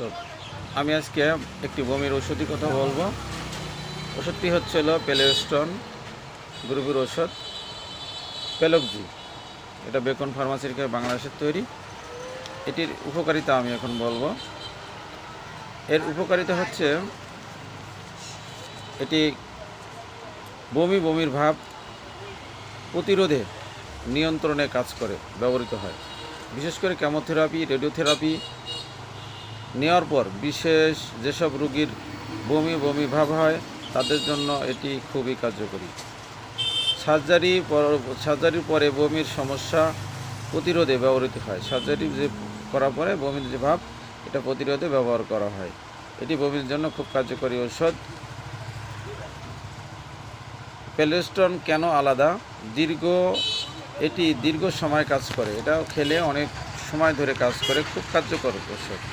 ওষুধ। আমি আজকে একটি বমির ওষুধই কথা বলব। ওষুধটি হচ্ছিল পেলেস্টন গ্রুপের ওষুধ, পেলকজি। এটা বেকন ফার্মাসির বাংলাদেশের তৈরি। এটির উপকারিতা আমি এখন বলব। এর উপকারিতা হচ্ছে এটি বমি বমির ভাব প্রতিরোধে নিয়ন্ত্রণে কাজ করে, ব্যবহৃত হয়। বিশেষ করে কেমোথেরাপি, রেডিওথেরাপি নেওয়ার পর বিশেষ যেসব রোগীর বমি বমি ভাব হয়, তাদের জন্য এটি খুবই কার্যকরী। সার্জারি পর- সার্জারির পরে বমির সমস্যা প্রতিরোধে ব্যবহৃত হয়। সার্জারি যে করার পরে বমির যে ভাব, এটা প্রতিরোধে ব্যবহার করা হয়। এটি বমির জন্য খুব কার্যকরী ঔষধ। পেলেস্টন কেন আলাদা? দীর্ঘ, এটি দীর্ঘ সময় কাজ করে। এটা খেলে অনেক সময় ধরে কাজ করে। খুব কার্যকর ওষুধ